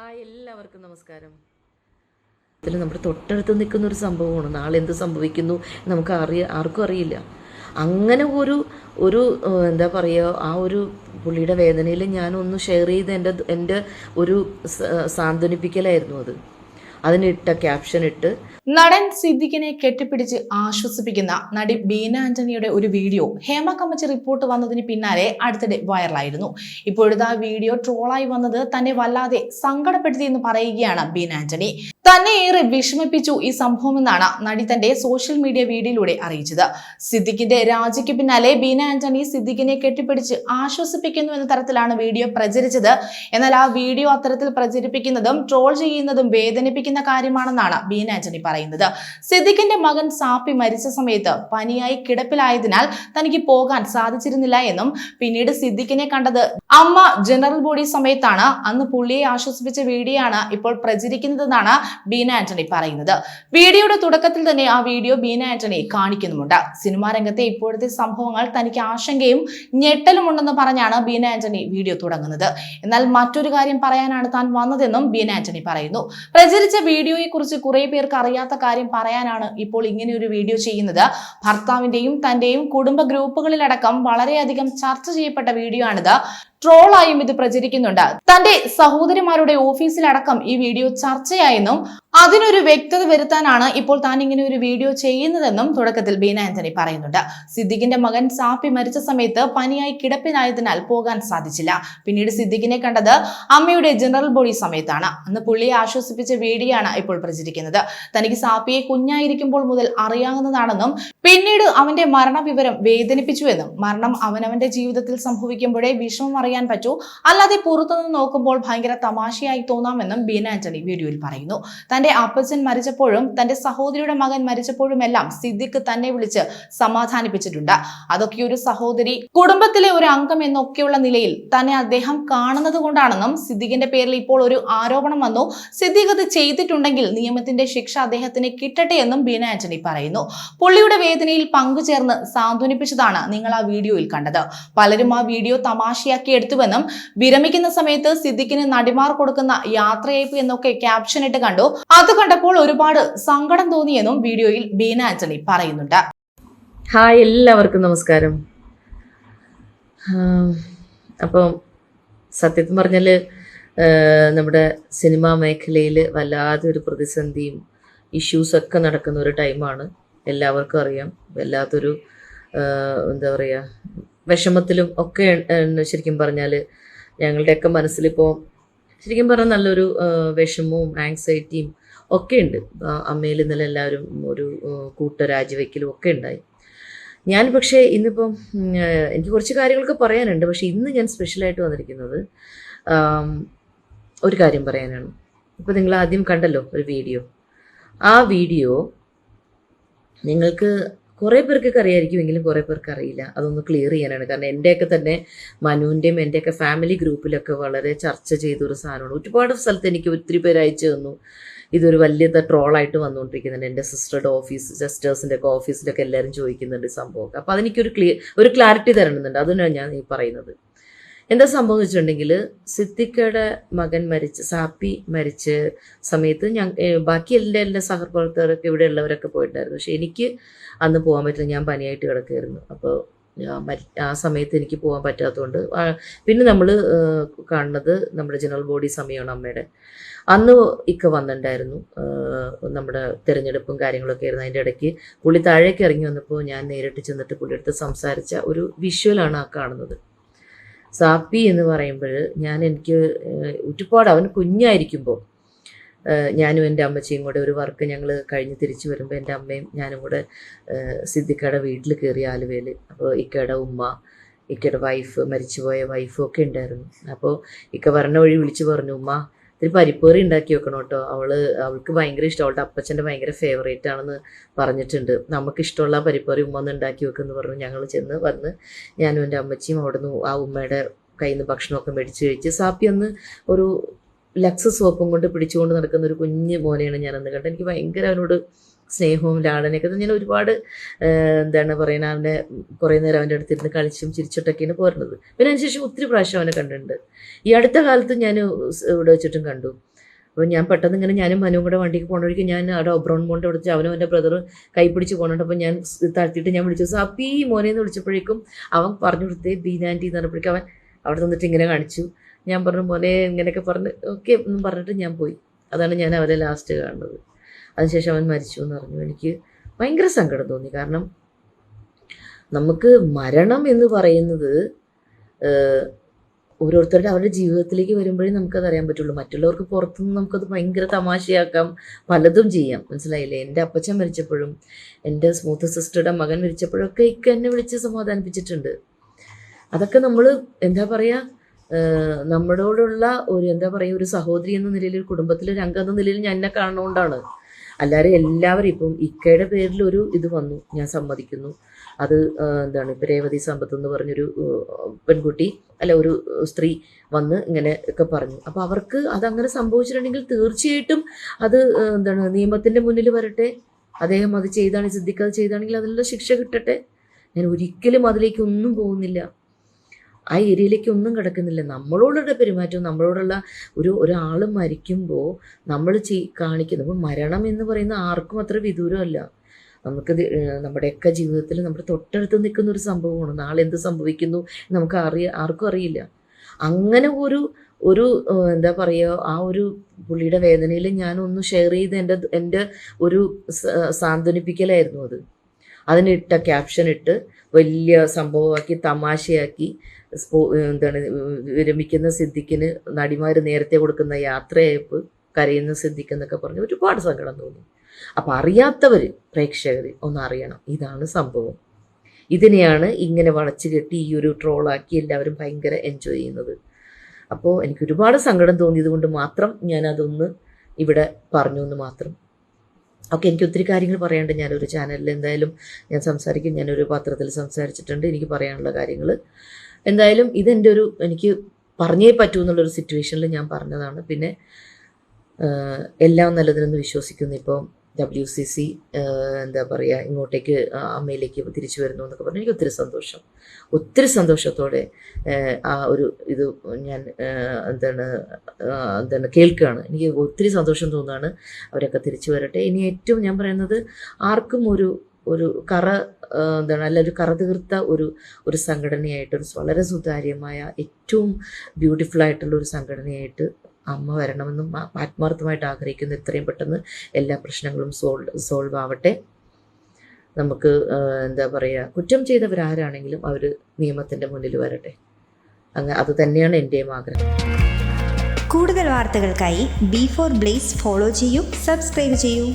Hi എല്ലാവർക്കും നമസ്കാരം. ഇതിൽ നമ്മുടെ തൊട്ടടുത്ത് നിൽക്കുന്ന ഒരു സംഭവമാണ്. നാളെ എന്ത് സംഭവിക്കുന്നു നമുക്ക് അറിയ ആർക്കും അറിയില്ല. അങ്ങനെ ഒരു ഒരു എന്താ പറയുക ആ ഒരു പുള്ളിയുടെ വേദനയിൽ ഞാനൊന്ന് ഷെയർ ചെയ്ത് എന്റെ എന്റെ ഒരു സാന്ത്വനിപ്പിക്കലായിരുന്നു അത്. അതിനിട്ട ക്യാപ്ഷൻ ഇട്ട് നടൻ സിദ്ദിഖിനെ കെട്ടിപ്പിടിച്ച് ആശ്വസിപ്പിക്കുന്ന നടി ബീന ആന്റണിയുടെ ഒരു വീഡിയോ ഹേമ കമ്മച്ച് റിപ്പോർട്ട് വന്നതിന് പിന്നാലെ അടുത്തിടെ വൈറലായിരുന്നു. ഇപ്പോഴത്തെ ആ വീഡിയോ ട്രോളായി വന്നത് തന്നെ വല്ലാതെ സങ്കടപ്പെടുത്തി എന്ന് പറയുകയാണ് ബീന ആന്റണി. തന്നെ ഏറെ വിഷമിപ്പിച്ചു ഈ സംഭവമെന്നാണ് നടി തന്റെ സോഷ്യൽ മീഡിയ വീഡിയോയിലൂടെ അറിയിച്ചത്. സിദ്ദിഖിന്റെ രാജിക്ക് പിന്നാലെ ബീന ആന്റണി സിദ്ദിഖിനെ കെട്ടിപ്പിടിച്ച് ആശ്വസിപ്പിക്കുന്നു എന്ന തരത്തിലാണ് വീഡിയോ പ്രചരിച്ചത്. എന്നാൽ ആ വീഡിയോ അത്തരത്തിൽ പ്രചരിപ്പിക്കുന്നതും ട്രോൾ ചെയ്യുന്നതും വേദനിപ്പിക്കുന്ന കാര്യമാണെന്നാണ് ബീന ആന്റണി പറയുന്നത്. സിദ്ദിഖിന്റെ മകൻ സാപ്പി മരിച്ച സമയത്ത് പനിയായി കിടപ്പിലായതിനാൽ തനിക്ക് പോകാൻ സാധിച്ചിരുന്നില്ല എന്നും പിന്നീട് സിദ്ദിഖിനെ കണ്ടത് അമ്മ ജനറൽ ബോഡി സമയത്താണ്. അന്ന് പുള്ളിയെ ആശ്വസിപ്പിച്ച വീഡിയോ ആണ് ഇപ്പോൾ പ്രചരിക്കുന്നതെന്നാണ് ബീന ആന്റണി പറയുന്നത്. വീഡിയോയുടെ തുടക്കത്തിൽ തന്നെ ആ വീഡിയോ ബീന ആന്റണി കാണിക്കുന്നുമുണ്ട്. സിനിമാ രംഗത്തെ ഇപ്പോഴത്തെ സംഭവങ്ങൾ തനിക്ക് ആശങ്കയും ഞെട്ടലും ഉണ്ടെന്ന് പറഞ്ഞാണ് ബീന ആന്റണി വീഡിയോ തുടങ്ങുന്നത്. എന്നാൽ മറ്റൊരു കാര്യം പറയാനാണ് താൻ വന്നതെന്നും ബീന ആന്റണി പറയുന്നു. പ്രചരിച്ച വീഡിയോയെ കുറിച്ച് കുറെ പേർക്ക് അറിയാത്ത കാര്യം പറയാനാണ് ഇപ്പോൾ ഇങ്ങനെ ഒരു വീഡിയോ ചെയ്യുന്നത്. ഭർത്താവിന്റെയും തന്റെയും കുടുംബ ഗ്രൂപ്പുകളിലടക്കം വളരെയധികം ചർച്ച ചെയ്യപ്പെട്ട വീഡിയോ ആണിത്. ട്രോളായും ഇത് പ്രചരിക്കുന്നുണ്ട്. തന്റെ സഹോദരിമാരുടെ ഓഫീസിലടക്കം ഈ വീഡിയോ ചർച്ചയായെന്നും അതിനൊരു വ്യക്തത വരുത്താനാണ് ഇപ്പോൾ താൻ ഇങ്ങനെ ഒരു വീഡിയോ ചെയ്യുന്നതെന്നും തുടക്കത്തിൽ ബീന ആന്റണി പറയുന്നുണ്ട്. സിദ്ദിഖിന്റെ മകൻ സാഫി മരിച്ച സമയത്ത് പനിയായി കിടപ്പിലായതിനാൽ പോകാൻ സാധിച്ചില്ല. പിന്നീട് സിദ്ദിഖിനെ കണ്ടത് അമ്മയുടെ ജനറൽ ബോഡി സമയത്താണ്. അന്ന് പുള്ളിയെ ആശ്വസിപ്പിച്ച വീഡിയോ ആണ് ഇപ്പോൾ പ്രചരിക്കുന്നത്. തനിക്ക് സാപ്പിയെ കുഞ്ഞായിരിക്കുമ്പോൾ മുതൽ അറിയാവുന്നതാണെന്നും പിന്നീട് അവന്റെ മരണവിവരം വേദനിപ്പിച്ചുവെന്നും മരണം അവനവന്റെ ജീവിതത്തിൽ സംഭവിക്കുമ്പോഴേ വിഷമം അറിയാൻ പറ്റൂ. അല്ലാതെ പുറത്തുനിന്ന് നോക്കുമ്പോൾ ഭയങ്കര തമാശയായി തോന്നാമെന്നും ബീന ആന്റണി വീഡിയോയിൽ പറയുന്നു. തന്റെ അപ്പച്ചൻ മരിച്ചപ്പോഴും തന്റെ സഹോദരിയുടെ മകൻ മരിച്ചപ്പോഴും എല്ലാം സിദ്ദിഖ് തന്നെ വിളിച്ച് സമാധാനിപ്പിച്ചിട്ടുണ്ട്. അതൊക്കെ ഒരു സഹോദരി കുടുംബത്തിലെ ഒരു അംഗം എന്നൊക്കെയുള്ള നിലയിൽ തന്നെ അദ്ദേഹം കാണുന്നത് കൊണ്ടാണെന്നും സിദ്ദിഖിന്റെ പേരിൽ ഇപ്പോൾ ഒരു ആരോപണം വന്നു. സിദ്ദിഖ് അത് ചെയ്തിട്ടുണ്ടെങ്കിൽ നിയമത്തിന്റെ ശിക്ഷ അദ്ദേഹത്തിന് കിട്ടട്ടെ എന്നും ബീന ആന്റണി പറയുന്നു. പുള്ളിയുടെ വേദനയിൽ പങ്കുചേർന്ന് സാന്ത്വനിപ്പിച്ചതാണ് നിങ്ങൾ ആ വീഡിയോയിൽ കണ്ടത്. പലരും ആ വീഡിയോ തമാശയാക്കി എടുത്തുവെന്നും വിരമിക്കുന്ന സമയത്ത് സിദ്ദിഖിന് നടിമാർ കൊടുക്കുന്ന യാത്രയയപ്പ് എന്നൊക്കെ ക്യാപ്ഷൻ ഇട്ട് കണ്ടു. അത് കണ്ടപ്പോൾ ഒരുപാട് സങ്കടം തോന്നിയെന്നും വീഡിയോയിൽ ബീന ആന്റണി പറയുന്നുണ്ട്. ഹായ് എല്ലാവർക്കും നമസ്കാരം. അപ്പോൾ അപ്പം സത്യത്തിൽ പറഞ്ഞാൽ നമ്മുടെ സിനിമാ മേഖലയിൽ വല്ലാതെ ഒരു പ്രതിസന്ധിയും ഇഷ്യൂസൊക്കെ നടക്കുന്ന ഒരു ടൈമാണ് എല്ലാവർക്കും അറിയാം. വല്ലാത്തൊരു എന്താ പറയുക വിഷമത്തിലും ഒക്കെ ശരിക്കും പറഞ്ഞാൽ ഞങ്ങളുടെയൊക്കെ മനസ്സിലിപ്പോൾ ശരിക്കും പറഞ്ഞാൽ നല്ലൊരു വിഷമവും ആങ്സൈറ്റിയും ഒക്കെ ഉണ്ട്. അമ്മയിൽ ഇന്നലെ എല്ലാവരും ഒരു കൂട്ട രാജിവെക്കലും ഒക്കെ ഉണ്ടായി. ഞാൻ പക്ഷേ ഇന്നിപ്പം എനിക്ക് കുറച്ച് കാര്യങ്ങളൊക്കെ പറയാനുണ്ട്. പക്ഷേ ഇന്ന് ഞാൻ സ്പെഷ്യലായിട്ട് വന്നിരിക്കുന്നത് ഒരു കാര്യം പറയാനാണ്. ഇപ്പോൾ നിങ്ങൾ ആദ്യം കണ്ടല്ലോ ഒരു വീഡിയോ. ആ വീഡിയോ നിങ്ങൾക്ക് കുറേ പേർക്കൊക്കെ അറിയായിരിക്കും എങ്കിലും കുറേ പേർക്ക് അറിയില്ല അതൊന്ന് ക്ലിയർ ചെയ്യാനാണ്. കാരണം എന്റെയൊക്കെ തന്നെ മനുവിന്റെയും എന്റെയൊക്കെ ഫാമിലി ഗ്രൂപ്പിലൊക്കെ വളരെ ചർച്ച ചെയ്തൊരു സാധനമാണ്. ഒരുപാട് സ്ഥലത്ത് എനിക്ക് ഒത്തിരി പേര് അയച്ചു തന്നു. ഇതൊരു വലിയ ട്രോളായിട്ട് വന്നുകൊണ്ടിരിക്കുന്നുണ്ട്. എന്റെ സിസ്റ്ററുടെ ഓഫീസ് സിസ്റ്റേഴ്സിന്റെ ഒക്കെ ഓഫീസിലൊക്കെ എല്ലാവരും ചോദിക്കുന്നുണ്ട് സംഭവം സംഭവമൊക്കെ. അപ്പോൾ അതെനിക്കൊരു ക്ലിയർ ഒരു ക്ലാരിറ്റി തരണമെന്നുണ്ട്. അതിനാണ് ഞാൻ ഈ പറയുന്നത്. എന്താ സംഭവം വെച്ചിട്ടുണ്ടെങ്കിൽ സിദ്ദിഖയുടെ മകൻ മരിച്ച് സാപ്പി മരിച്ച സമയത്ത് ഞാൻ ബാക്കി എല്ലാ എല്ലാ സഹപ്രവർത്തകരൊക്കെ ഇവിടെ ഉള്ളവരൊക്കെ പോയിട്ടുണ്ടായിരുന്നു. പക്ഷെ എനിക്ക് അന്ന് പോകാൻ പറ്റില്ല. ഞാൻ പനിയായിട്ട് കിടക്കുകയായിരുന്നു. അപ്പോൾ ആ സമയത്ത് എനിക്ക് പോകാൻ പറ്റാത്തതുകൊണ്ട് പിന്നെ നമ്മൾ കാണുന്നത് നമ്മുടെ ജനറൽ ബോഡി സമയമാണ് അമ്മയുടെ. അന്ന് ഇക്ക വന്നിട്ടുണ്ടായിരുന്നു. നമ്മുടെ തിരഞ്ഞെടുപ്പും കാര്യങ്ങളൊക്കെ ആയിരുന്നു. അതിന്റെ ഇടയ്ക്ക് പുള്ളി താഴേക്ക് ഇറങ്ങി വന്നപ്പോൾ ഞാൻ നേരിട്ട് ചെന്നിട്ട് പുള്ളിയെടുത്ത് സംസാരിച്ച ഒരു വിഷ്വലാണ് ആ കാണുന്നത്. സാപ്പി എന്ന് പറയുമ്പോൾ ഞാൻ എനിക്ക് ഒരുപാട് അവൻ കുഞ്ഞായിരിക്കുമ്പോൾ ഞാനും എന്റെ അമ്മച്ചിയും കൂടെ ഒരു വർക്ക് ഞങ്ങൾ കഴിഞ്ഞ് തിരിച്ചു വരുമ്പോൾ എന്റെ അമ്മയും ഞാനും കൂടെ സിദ്ദിഖയുടെ വീട്ടിൽ കയറി ആലുവയിൽ. അപ്പോൾ ഇക്കയുടെ ഉമ്മ ഇക്കയുടെ വൈഫ് മരിച്ചുപോയ വൈഫും ഒക്കെ ഉണ്ടായിരുന്നു. അപ്പോൾ ഇക്ക വരണ വഴി വിളിച്ചു പറഞ്ഞു ഉമ്മ ഇത്തിരി പരിപ്പേറി ഉണ്ടാക്കി വെക്കണം കേട്ടോ. അവൾ അവൾക്ക് ഭയങ്കര ഇഷ്ടം. അവളുടെ അപ്പച്ചന്റെ ഭയങ്കര ഫേവറേറ്റ് ആണെന്ന് പറഞ്ഞിട്ടുണ്ട്. നമുക്ക് ഇഷ്ടമുള്ള പരിപ്പേറി ഉമ്മ ഒന്ന് ഉണ്ടാക്കി വെക്കുമെന്ന് പറഞ്ഞു. ഞങ്ങൾ ചെന്ന് വന്ന് ഞാനും എന്റെ അമ്മച്ചിയും അവിടുന്ന് ആ ഉമ്മയുടെ കയ്യിൽ നിന്ന് ഭക്ഷണമൊക്കെ മേടിച്ച് കഴിച്ച് സാപ്പി അന്ന് ഒരു ലക്സ് സോപ്പും കൊണ്ട് പിടിച്ചുകൊണ്ട് നടക്കുന്ന ഒരു കുഞ്ഞ് മോനെയാണ് ഞാൻ അന്ന് കണ്ടത്. എനിക്ക് ഭയങ്കര അവനോട് സ്നേഹവും ലാളനയൊക്കെ ഞാൻ ഒരുപാട് എന്താണ് പറയുന്നത് അവന്റെ കുറേ നേരം അവന്റെ അടുത്തിരുന്ന് കളിച്ചും ചിരിച്ചിട്ടൊക്കെയാണ് പോരുന്നത്. പിന്നെ അതിനുശേഷം ഒത്തിരി പ്രാവശ്യം അവനെ കണ്ടിട്ടുണ്ട്. ഈ അടുത്ത കാലത്ത് ഞാൻ ഇവിടെ വെച്ചിട്ടും കണ്ടു. അപ്പോൾ ഞാൻ പെട്ടെന്ന് ഇങ്ങനെ ഞാനും മനുവും കൂടെ വണ്ടിക്ക് പോകണ വഴിക്ക് ഞാൻ അവിടെ ഒബ്രോൺ മോണ്ട് വിളിച്ച് അവനും എന്റെ ബ്രദർ കൈ പിടിച്ച് പോകുന്നുണ്ട് അപ്പോൾ ഞാൻ താഴ്ത്തിയിട്ട് ഞാൻ വിളിച്ചു സാപ്പി മോനെ എന്ന് വിളിച്ചപ്പോഴേക്കും അവൻ പറഞ്ഞു കൊടുത്തേ ബീനാന്റി എന്ന് പറഞ്ഞപ്പോഴേക്കും അവൻ അവിടെ നിന്നിട്ട് ഇങ്ങനെ കാണിച്ചു. ഞാൻ പറഞ്ഞു മോനെ ഇങ്ങനെയൊക്കെ പറഞ്ഞ് ഓക്കെ എന്നും പറഞ്ഞിട്ട് ഞാൻ പോയി. അതാണ് ഞാൻ അവരെ ലാസ്റ്റ് കാണുന്നത്. അതിനുശേഷം അവൻ മരിച്ചു എന്ന് പറഞ്ഞു എനിക്ക് ഭയങ്കര സങ്കടം തോന്നി. കാരണം നമുക്ക് മരണം എന്ന് പറയുന്നത് ഓരോരുത്തരുടെ അവരുടെ ജീവിതത്തിലേക്ക് വരുമ്പോഴേ നമുക്കത് അറിയാൻ പറ്റുള്ളൂ. മറ്റുള്ളവർക്ക് പുറത്തുനിന്ന് നമുക്കത് ഭയങ്കര തമാശയാക്കാം. പലതും ചെയ്യാം. മനസ്സിലായില്ലേ? എന്റെ അപ്പച്ചൻ മരിച്ചപ്പോഴും എന്റെ സ്മൂത്ത് സിസ്റ്ററുടെ മകൻ മരിച്ചപ്പോഴൊക്കെ ഇക്ക എന്നെ വിളിച്ച് സമാധാനിപ്പിച്ചിട്ടുണ്ട്. അതൊക്കെ നമ്മൾ എന്താ പറയുക നമ്മളോടുള്ള ഒരു എന്താ പറയുക ഒരു സഹോദരി എന്ന നിലയിൽ ഒരു കുടുംബത്തിലെ ഒരു അംഗം എന്ന നിലയിൽ ഞാൻ എന്നെ കാണുന്നതുകൊണ്ടാണ്. അല്ലാതെ എല്ലാവരും ഇപ്പം ഇക്കയുടെ പേരിൽ ഒരു ഇത് വന്നു ഞാൻ സമ്മതിക്കുന്നു. അത് എന്താണ് രേവതി സമ്പത്ത് എന്ന് പറഞ്ഞൊരു പെൺകുട്ടി അല്ല ഒരു സ്ത്രീ വന്ന് ഇങ്ങനെ ഒക്കെ പറഞ്ഞു. അപ്പോൾ അവർക്ക് അതങ്ങനെ സംഭവിച്ചിട്ടുണ്ടെങ്കിൽ തീർച്ചയായിട്ടും അത് എന്താണ് നിയമത്തിന്റെ മുന്നിൽ വരട്ടെ. അദ്ദേഹം അത് ചെയ്താണ് സിദ്ധിക്ക് ചെയ്താണെങ്കിൽ അതിനുള്ള ശിക്ഷ കിട്ടട്ടെ. ഞാൻ ഒരിക്കലും അതിലേക്ക് ഒന്നും പോകുന്നില്ല. ആ ഏരിയയിലേക്ക് ഒന്നും കിടക്കുന്നില്ല. നമ്മളോടുള്ള പെരുമാറ്റവും നമ്മളോടുള്ള ഒരു ഒരാൾ മരിക്കുമ്പോൾ നമ്മൾ ചെയ് കാണിക്കുന്നത് അപ്പോൾ മരണം എന്ന് പറയുന്ന ആർക്കും അത്ര വിദൂരമല്ല. നമുക്ക് നമ്മുടെയൊക്കെ ജീവിതത്തിൽ നമ്മുടെ തൊട്ടടുത്ത് നിൽക്കുന്ന ഒരു സംഭവമാണ്. നാളെ എന്ത് സംഭവിക്കുന്നു നമുക്ക് അറിയ ആർക്കും അറിയില്ല. അങ്ങനെ ഒരു ഒരു എന്താ പറയുക ആ ഒരു പുള്ളിയുടെ വേദനയിൽ ഞാനൊന്ന് ഷെയർ ചെയ്ത് എന്റെ എന്റെ ഒരു സാന്ത്വനിപ്പിക്കലായിരുന്നു അത്. അതിനിട്ട ക്യാപ്ഷൻ ഇട്ട് വലിയ സംഭവമാക്കി തമാശയാക്കി സ്പോ എന്താണ് വിരമിക്കുന്ന സിദ്ദിഖിന് നടിമാർ നേരത്തെ കൊടുക്കുന്ന യാത്രയയപ്പ് കരയുന്ന സിദ്ദിഖ് എന്നൊക്കെ പറഞ്ഞ് ഒരുപാട് സങ്കടം തോന്നി. അപ്പം അറിയാത്തവർ പ്രേക്ഷകർ ഒന്ന് അറിയണം. ഇതാണ് സംഭവം. ഇതിനെയാണ് ഇങ്ങനെ വളച്ചു കെട്ടി ഈ ഒരു ട്രോളാക്കി എല്ലാവരും ഭയങ്കര എൻജോയ് ചെയ്യുന്നത്. അപ്പോൾ എനിക്ക് ഒരുപാട് സങ്കടം തോന്നിയത് കൊണ്ട് മാത്രം ഞാനതൊന്ന് ഇവിടെ പറഞ്ഞു എന്ന് മാത്രം ഓക്കെ എനിക്ക് ഒത്തിരി കാര്യങ്ങൾ പറയാനുണ്ട്. ഞാനൊരു ചാനലിൽ എന്തായാലും ഞാൻ സംസാരിക്കും. ഞാനൊരു പത്രത്തിൽ സംസാരിച്ചിട്ടുണ്ട്. എനിക്ക് പറയാനുള്ള കാര്യങ്ങൾ എന്തായാലും ഇതെന്റെ ഒരു എനിക്ക് പറഞ്ഞേ പറ്റൂ എന്നുള്ളൊരു സിറ്റുവേഷനിൽ ഞാൻ പറഞ്ഞതാണ്. പിന്നെ എല്ലാം നല്ലതിനൊന്ന് വിശ്വസിക്കുന്നു. ഇപ്പോൾ ഡബ്ല്യു സി സി എന്താ പറയുക ഇങ്ങോട്ടേക്ക് അമ്മയിലേക്ക് തിരിച്ചു വരുന്നു എന്നൊക്കെ പറഞ്ഞു എനിക്ക് ഒത്തിരി സന്തോഷം. ഒത്തിരി സന്തോഷത്തോടെ ആ ഒരു ഇത് ഞാൻ എന്താണ് എന്താണ് കേൾക്കുകയാണ്. എനിക്ക് ഒത്തിരി സന്തോഷം തോന്നുകയാണ് അവരൊക്കെ തിരിച്ചു വരട്ടെ. ഇനി ഏറ്റവും ഞാൻ പറയുന്നത് ആർക്കും ഒരു ഒരു കറ എന്താണ് അല്ല ഒരു കറ തീർത്ത ഒരു ഒരു സംഘടനയായിട്ട് ഒരു വളരെ സുതാര്യമായ ഏറ്റവും ബ്യൂട്ടിഫുൾ ആയിട്ടുള്ള ഒരു സംഘടനയായിട്ട് അമ്മ വരണമെന്നും ആത്മാർത്ഥമായിട്ട് ആഗ്രഹിക്കുന്നു. എത്രയും പെട്ടെന്ന് എല്ലാ പ്രശ്നങ്ങളും സോൾവ് സോൾവ് ആവട്ടെ. നമുക്ക് എന്താ പറയുക കുറ്റം ചെയ്തവരാരാണെങ്കിലും അവർ നിയമത്തിന്റെ മുന്നിൽ വരട്ടെ. അങ്ങ് അത് തന്നെയാണ് എന്റെയും ആഗ്രഹം. കൂടുതൽ വാർത്തകൾക്കായി ബി ഫോർ ബ്ലേസ് ഫോളോ ചെയ്യൂ സബ്സ്ക്രൈബ് ചെയ്യൂ.